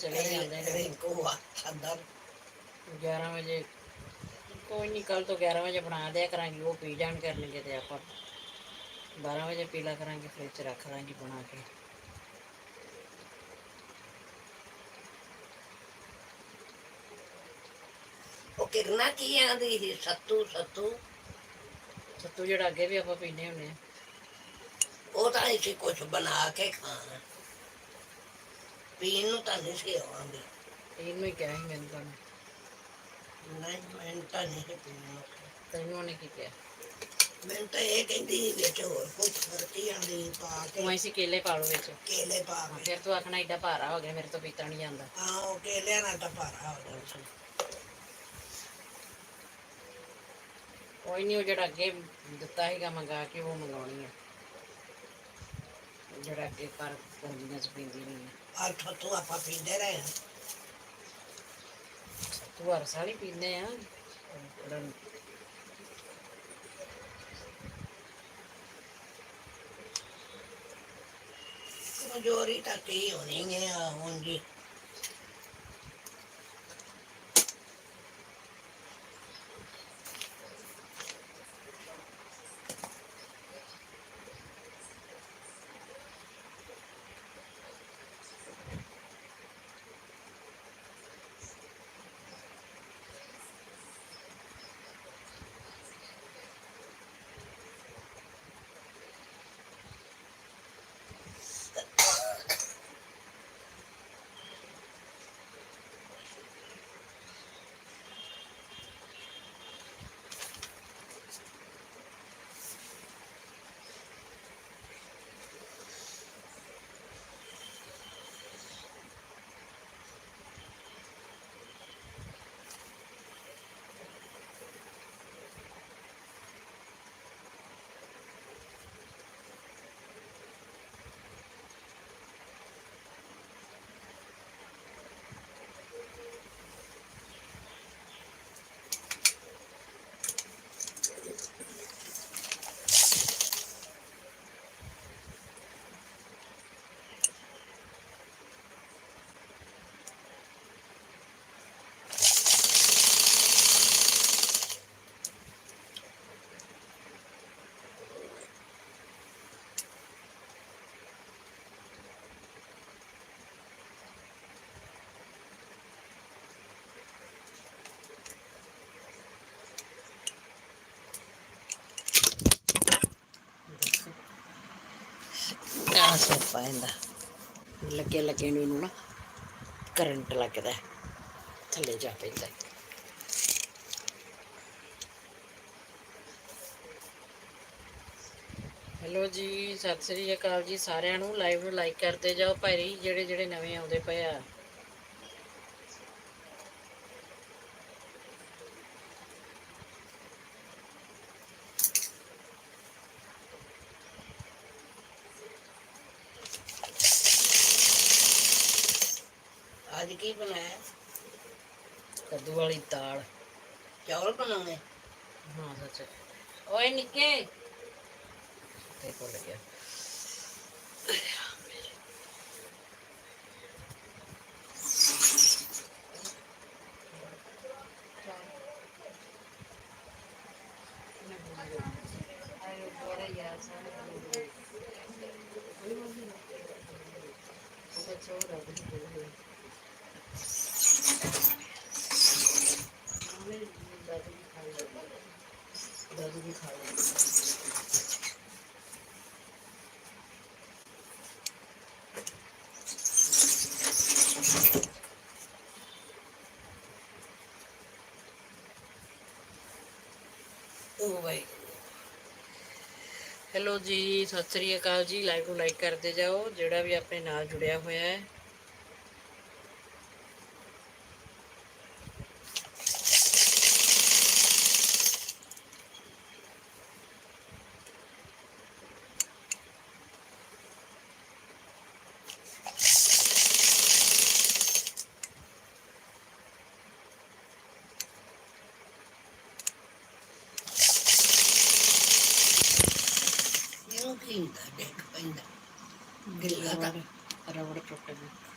ਚਲੇ ਜਾਂਦੇ ਨੇ। ਆ ਅੰਦਰ 11 ਵਜੇ ਕੋਈ ਨਹੀਂ ਕੱਲ ਤੋਂ 11 ਵਜੇ ਬਣਾ ਦਿਆ ਕਰਾਂਗੇ ਉਹ ਪੀ ਜਾਣ ਕਰਨਗੇ ਤੇ ਆਪਾਂ। 12 ਵਜੇ ਪੀਲਾ ਕਰਾਂਗੇ ਫ੍ਰਿਜ 'ਚ ਰੱਖ ਦਾਂਗੇ ਬਣਾ ਕੇ। ਉਹ ਕਿਰਨਾ ਕੀ ਆਂਦੀ ਸੀ ਸੱਤੂ ਸੱਤੂ। ਸੱਤੂ ਜਿਹੜਾ ਅੱਗੇ ਵੀ ਆਪਾਂ ਪੀਂਦੇ ਹੁੰਦੇ ਆ। ਉਹ ਤਾਂ ਇਸੇ ਕੁਝ ਬਣਾ ਕੇ ਖਾਣਾ। ਪੀਣ ਨੂੰ ਤਾਂ ਨਹੀਂ ਸੀ ਆਉਂਦੀ। ਇਹਨੂੰ ਹੀ ਕਿਹਾ ਸੀ ਮੈਨੂੰ ਤਾਂ। ਨਹੀਂ ਮੈਂ ਤਾਂ ਨਹੀਂ ਸੀ ਪੀਣ ਨੂੰ ਤੈਨੂੰ ਉਹਨੇ ਕੀ ਕਿਹਾ? ਮੈਂ ਤਾਂ ਇਹ ਕਹਿੰਦੀ ਸੀ ਵਿੱਚ ਹੋਰ ਕੁਝ ਫਰਕੀ ਆਂਦੀ ਪਾ ਕੇ। ਤੂੰ ਐਸੀ ਕੇਲੇ ਪਾ ਲਓ ਵਿੱਚ। ਕੇਲੇ ਪਾ ਹਾਂ, ਕੇ। ਫਿਰ ਤੂੰ ਆਖਣਾ ਏਡਾ ਭਾਰਾ ਹੋ ਗਿਆ ਮੇਰੇ ਤੋਂ ਪੀਤਾ ਨਹੀਂ ਜਾਂਦਾ। ਹਾਂ ਉਹ ਕੇਲਿਆਂ ਨਾਲ ਤਾਂ ਭਾਰਾ ਹੋ ਸੀ। ਕੋਈ ਨਹੀਂ ਉਹ ਜਿਹੜਾ ਅੱਗੇ ਦਿੱਤਾ ਸੀਗਾ ਮੰਗਾ ਕੇ ਉਹ ਮੰਗਾਉਣੀ ਆ। ਜਿਹੜਾ ਅੱਗੇ ਪਰ ਗੰਦੀਆਂ ਚ ਪੀਂਦੀ ਨਹੀਂ ਆ ਆ ਠੱਤੂ ਆਪਾਂ ਪੀਂਦੇ ਰਹੇ ਹਾਂ। ਤੂੰ ਹਰ ਸਾਲ ਹੀ ਪੀਂਦੇ ਆ ਜਿਹੜਾ ਕਮਜ਼ੋਰੀ ਤਾਂ ਕੀ ਹੋਣੀ ਹੈ ਹੁਣ ਜੀ ਆ ਸੋਫਾ ਇਹਦਾ। ਲੱਗੇ ਲੱਗੇ ਨੂੰ ਇਹਨੂੰ ਨਾ ਕਰੰਟ ਲੱਗਦਾ। ਥੱਲੇ ਜਾ ਪੈਂਦਾ। ਹੈਲੋ ਜੀ, ਸਤਿ ਸ੍ਰੀ ਅਕਾਲ ਜੀ ਸਾਰਿਆਂ ਨੂੰ। ਲਾਈਵ ਨੂੰ ਲਾਈਕ ਕਰਦੇ ਜਾਓ। ਭਾਈ, ਜਿਹੜੇ ਜਿਹੜੇ ਨਵੇਂ ਆਉਂਦੇ ਪਏ ਆ। ਅੱਜ ਕੀ ਬਣਾਇਆ? ਕੱਦੂ ਵਾਲੀ ਦਾਲ। ਚੌਲ ਬਣਾਉਣੇ? ਹਾਂ ਸੱਚ। ਓਏ ਨਿੱਕੇ। ਤੇ ਕੋਲ ਗਿਆ। ਦਾਦੂ ਵੀ ਖਾ ਲੈ ਹੈਲੋ ਜੀ, ਸਤਿ ਸ੍ਰੀ ਅਕਾਲ ਜੀ। ਲਾਈਵ ਨੂੰ ਲਾਈਕ ਕਰਦੇ ਜਾਓ, ਜਿਹੜਾ ਵੀ ਆਪਣੇ ਨਾਲ ਜੁੜਿਆ ਹੋਇਆ ਹੈ। ਇਹਨੂੰ ਕੀ ਹੁੰਦਾ ਡੇਕ ਪੈਂਦਾ ਗਿੱਲਾ ਤਾਂ ਰਬੜ ਟੁੱਟ ਗਈ